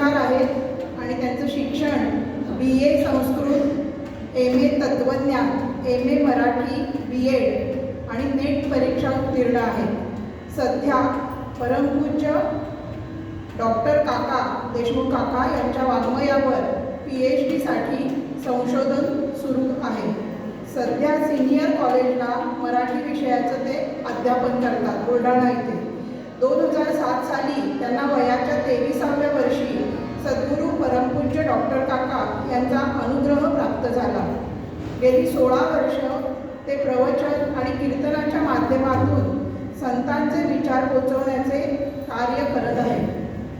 कीर्तनकार आहेत आणि त्यांचं शिक्षण बी ए संस्कृत एम ए तत्त्वज्ञान M A Marathi B Ed आणि नेट परीक्षा उत्तीर्ण आहेत. सध्या परमपूज्य डॉक्टर काका देशमुख काका यांच्या वाङ्मयावर पी एच डीसाठी संशोधन सुरू आहे. सध्या सिनियर कॉलेजला मराठी विषयाचं ते अध्यापन करतात बुलढाणा इथे. दोन हजार सात साली गेली सोळा वर्ष ते प्रवचन आणि कीर्तनाच्या माध्यमातून संतांचे विचार पोचवण्याचे कार्य करत आहे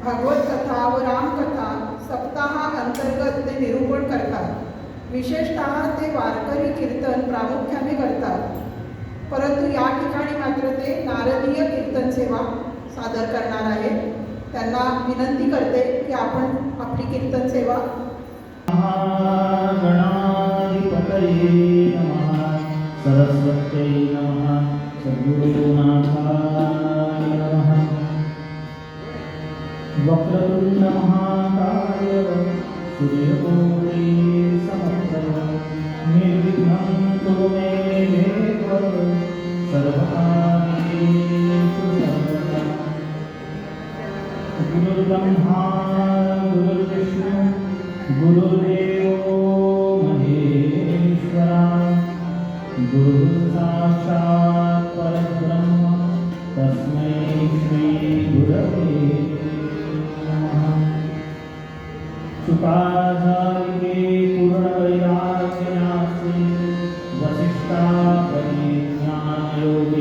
भागवत कथा व रामकथा सप्ताहाअंतर्गत ते निरूपण करतात. विशेषतः ते वारकरी कीर्तन प्रामुख्याने करतात. परंतु या ठिकाणी मात्र ते नारदीय कीर्तन सेवा सादर करणार आहेत. त्यांना विनंती करते की आपण आपली कीर्तन सेवा सरस्वत्यै नमः। सद्गुरुनाथाय नमः। वक्रतुण्डमहाकाय सूर्यकोटि निर्विघ्नं मे देव गुरुर्ब्रह्मा गुरुर्विष्णु गुरुर्देवो गुरुः साक्षात् परब्रह्म पूर्णवैराग्यनास्ति वसिष्ठापरि ज्ञानयोगेश्वरास्ति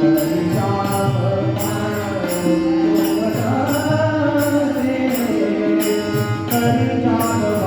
Hari Jana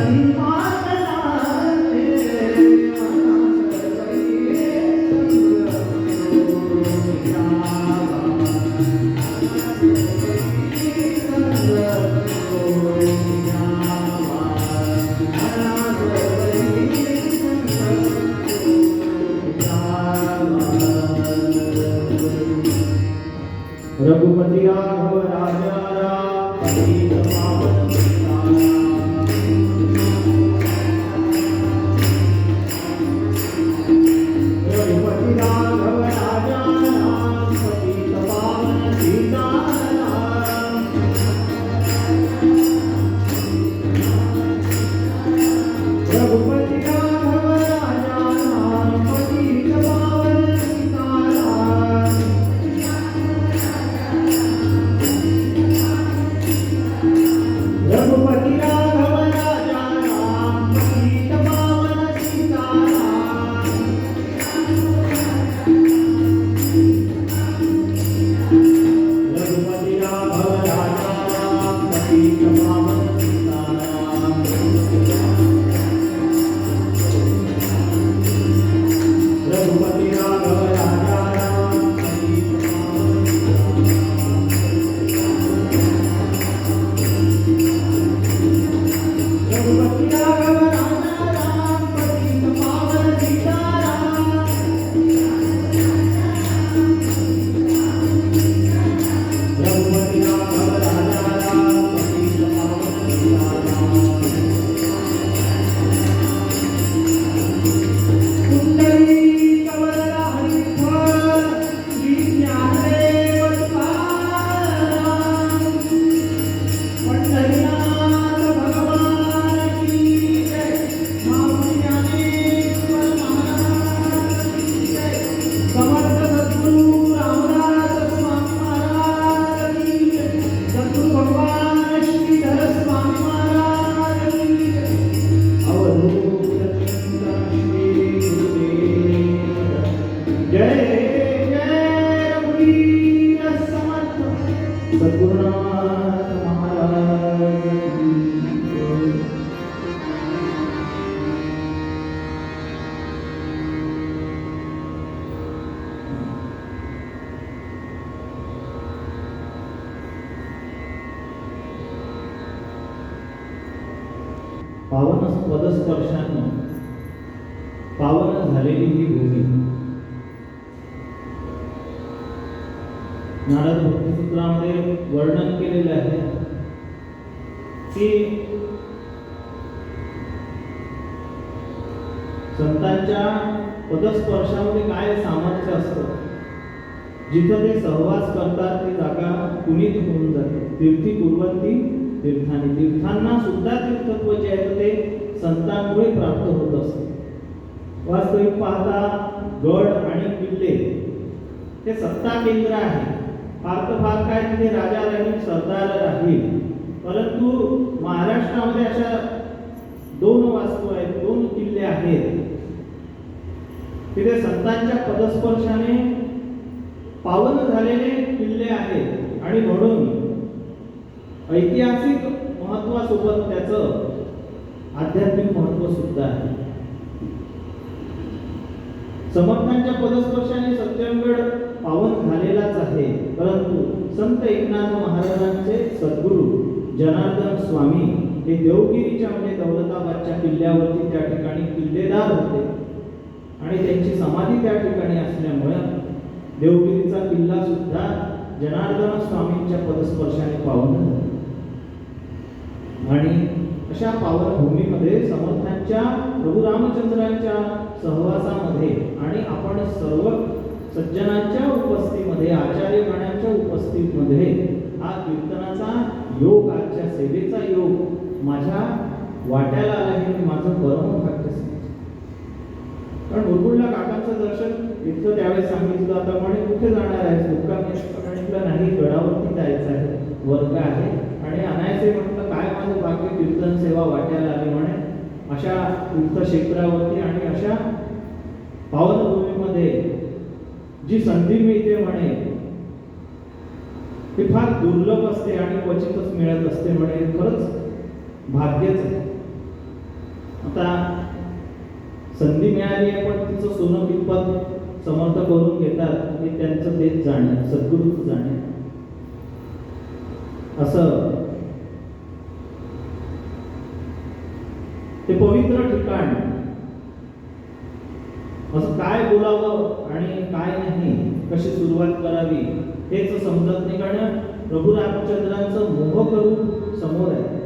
Amen. Yeah. पदस्पर्शानं पावन झालेली ही भूमी. नारद भक्तिसूत्रामध्ये वर्णन केलेलं आहे. की संतांच्या पदस्पर्शामध्ये काय सामर्थ्य असतं? जिथं ते सहवास करतात ती जागा पुनीत होऊन जाते. तीर्थी कुर्वंती तीर्थाने. तीर्थांना सुद्धा तीर्थत्व जे आहे ते संतांमुळे प्राप्त होत असते. वास्तविक पाहता गड आणि किल्ले हे सत्ता केंद्र आहे. फार तर फार काय तिथे राजा राहील सरदार राहील. परंतु महाराष्ट्रामध्ये अशा दोन वास्तू आहेत दोन किल्ले आहेत. तिथे संतांच्या पदस्पर्शाने पावन झालेले किल्ले आहेत. आणि म्हणून ऐतिहासिक महत्वासोबत त्याचं आध्यात्मिक महत्त्व सुद्धा आहे. समर्थांच्या पदस्पर्शाने सत्यमगड पावन झालेलाच आहे. परंतु संत एकनाथ महाराजांचे सद्गुरू जनार्दन स्वामी हे देवगिरीच्या म्हणजे दौलताबादच्या किल्ल्यावरती त्या ठिकाणी किल्लेदार होते. आणि त्यांची समाधी त्या ठिकाणी असल्यामुळे देवगिरीचा किल्ला सुद्धा जनार्दन स्वामींच्या पदस्पर्शाने पावन झाला. आणि अशा पावन भूमीमध्ये समर्थांच्या प्रभू रामचंद्रांच्या सहवासामध्ये आणि आपण सर्व सज्जनांच्या उपस्थितीमध्ये आचार्यगणांच्या उपस्थितीमध्ये हा कीर्तनाचा योग आजच्या सेवेचा योग माझ्या वाट्याला आला हे मी माझं परम भाग्य कारण मुरगुडला काकांचं दर्शन इतकं त्यावेळेस सांगितलं. आता म्हणे कुठे जाणार आहे मुक्कामी नाही गडावरती जायचं आहे. वर्ग आहे. आणि अनायसे म्हणतात काय बाकी कीर्तन सेवा वाट्याला आली म्हणे. अशा तीर्थक्षेत्रावरती आणि अशा पावनभूमीमध्ये जी संधी मिळते म्हणे ती फार दुर्लभ असते आणि क्वचितच मिळत असते म्हणे. खरंच भाग्यच आहे. आता संधी मिळाली आहे पण तिचं सोनं कितपत समर्थ करून घेतात हे त्यांचं तेच जाणे सद्गुरूच जाणे. असं ते पवित्र ठिकाण. असं काय बोलावं आणि काय नाही कशी सुरुवात करावी हेच समजत नाही. कारण प्रभू रामचंद्रांचं मोह करून समोर आहे.